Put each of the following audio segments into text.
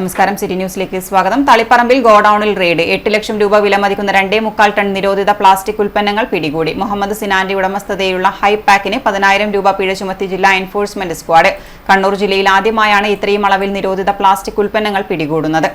നമസ്കാരം. സിറ്റി ന്യൂസിലേക്ക് സ്വാഗതം. തളിപ്പറമ്പിൽ ഗോഡൌണിൽ റെയ്ഡ്. എട്ട് ലക്ഷം രൂപ വിലമതിക്കുന്ന രണ്ടേ മുക്കാൽ ടൺ നിരോധിത പ്ലാസ്റ്റിക് ഉൽപ്പന്നങ്ങൾ പിടികൂടി. മുഹമ്മദ് സിനാന്റെ ഉടമസ്ഥതയിലുള്ള ഹൈ പാക്കിന് പതിനായിരം രൂപ പിഴ ചുമത്തി ജില്ലാ എൻഫോഴ്സ്മെന്റ് സ്ക്വാഡ്. കണ്ണൂർ ജില്ലയിൽ ആദ്യമായാണ് ഇത്രയും അളവിൽ നിരോധിത പ്ലാസ്റ്റിക് ഉൽപ്പന്നങ്ങൾ പിടികൂടുന്നത്.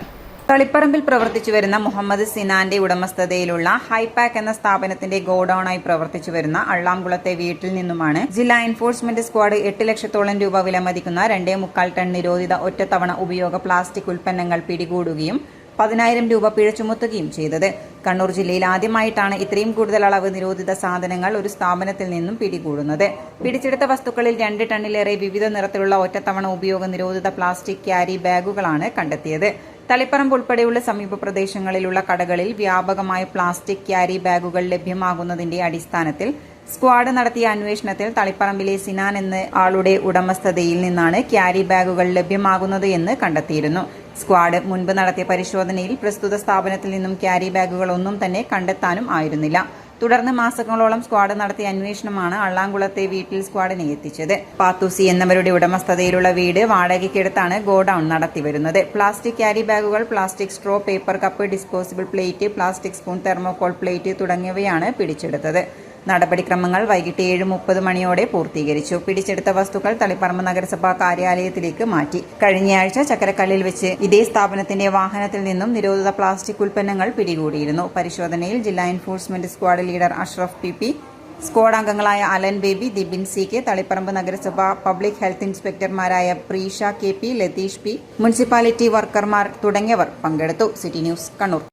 തളിപ്പറമ്പിൽ പ്രവർത്തിച്ചു വരുന്ന മുഹമ്മദ് സിനാന്റെ ഉടമസ്ഥതയിലുള്ള ഹൈപാക്ക് എന്ന സ്ഥാപനത്തിന്റെ ഗോഡൌണായി പ്രവർത്തിച്ചു വരുന്ന അള്ളാംകുളത്തെ വീട്ടിൽ നിന്നുമാണ് ജില്ലാ എൻഫോഴ്സ്മെന്റ് സ്ക്വാഡ് എട്ട് ലക്ഷത്തോളം രൂപ വിലമതിക്കുന്ന രണ്ടേ മുക്കാൽ ടൺ നിരോധിത ഒറ്റത്തവണ ഉപയോഗ പ്ലാസ്റ്റിക് ഉൽപ്പന്നങ്ങൾ പിടികൂടുകയും പതിനായിരം രൂപ പിഴ ചുമത്തുകയും ചെയ്തത്. കണ്ണൂർ ജില്ലയിൽ ആദ്യമായിട്ടാണ് ഇത്രയും കൂടുതൽ അളവ് നിരോധിത സാധനങ്ങൾ ഒരു സ്ഥാപനത്തിൽ നിന്നും പിടികൂടുന്നത്. പിടിച്ചെടുത്ത വസ്തുക്കളിൽ രണ്ട് ടണ്ണിലേറെ വിവിധ നിറത്തിലുള്ള ഒറ്റത്തവണ ഉപയോഗ നിരോധിത പ്ലാസ്റ്റിക് ക്യാരി ബാഗുകളാണ് കണ്ടെത്തിയത്. തളിപ്പറമ്പ് ഉൾപ്പെടെയുള്ള സമീപ പ്രദേശങ്ങളിലുള്ള കടകളിൽ വ്യാപകമായ പ്ലാസ്റ്റിക് ക്യാരി ബാഗുകൾ ലഭ്യമാകുന്നതിന്റെ അടിസ്ഥാനത്തിൽ സ്ക്വാഡ് നടത്തിയ അന്വേഷണത്തിൽ തളിപ്പറമ്പിലെ സിനാൻ എന്ന ആളുടെ ഉടമസ്ഥതയിൽ നിന്നാണ് ക്യാരി ബാഗുകൾ ലഭ്യമാകുന്നത് എന്ന് കണ്ടെത്തിയിരുന്നു. സ്ക്വാഡ് മുൻപ് നടത്തിയ പരിശോധനയിൽ പ്രസ്തുത സ്ഥാപനത്തിൽ നിന്നും ക്യാരി ബാഗുകൾ ഒന്നും തന്നെ കണ്ടെത്താനും ആയിരുന്നില്ല. തുടർന്ന് മാസങ്ങളോളം സ്ക്വാഡ് നടത്തിയ അന്വേഷണമാണ് അള്ളാംകുളത്തെ വീട്ടിൽ സ്ക്വാഡിനെ എത്തിച്ചത്. പാത്തൂസി എന്നവരുടെ ഉടമസ്ഥതയിലുള്ള വീട് വാടകയ്ക്കെടുത്താണ് ഗോഡൌൺ നടത്തിവരുന്നത്. പ്ലാസ്റ്റിക് ക്യാരി ബാഗുകൾ plastic straw paper cup disposable plate plastic spoon thermocol plate തുടങ്ങിയവയാണ് പിടിച്ചെടുത്തത്. നടപടിക്രമങ്ങൾ വൈകിട്ട് ഏഴ് മുപ്പത് മണിയോടെ പൂർത്തീകരിച്ചു. പിടിച്ചെടുത്ത വസ്തുക്കൾ തളിപ്പറമ്പ് നഗരസഭാ കാര്യാലയത്തിലേക്ക് മാറ്റി. കഴിഞ്ഞയാഴ്ച ചക്കരക്കല്ലിൽ വെച്ച് ഇതേ സ്ഥാപനത്തിന്റെ വാഹനത്തിൽ നിന്നും നിരോധിത പ്ലാസ്റ്റിക് ഉൽപ്പന്നങ്ങൾ പിടികൂടിയിരുന്നു. പരിശോധനയിൽ ജില്ലാ enforcement squad leader Ashraf P P squad അംഗങ്ങളായ Alan Baby Dibin C K Taliparamba നഗരസഭ public health ഇൻസ്പെക്ടർമാരായ Preesha K P Latheesh P municipality വർക്കർമാർ തുടങ്ങിയവർ പങ്കെടുത്തു. City news Kannur.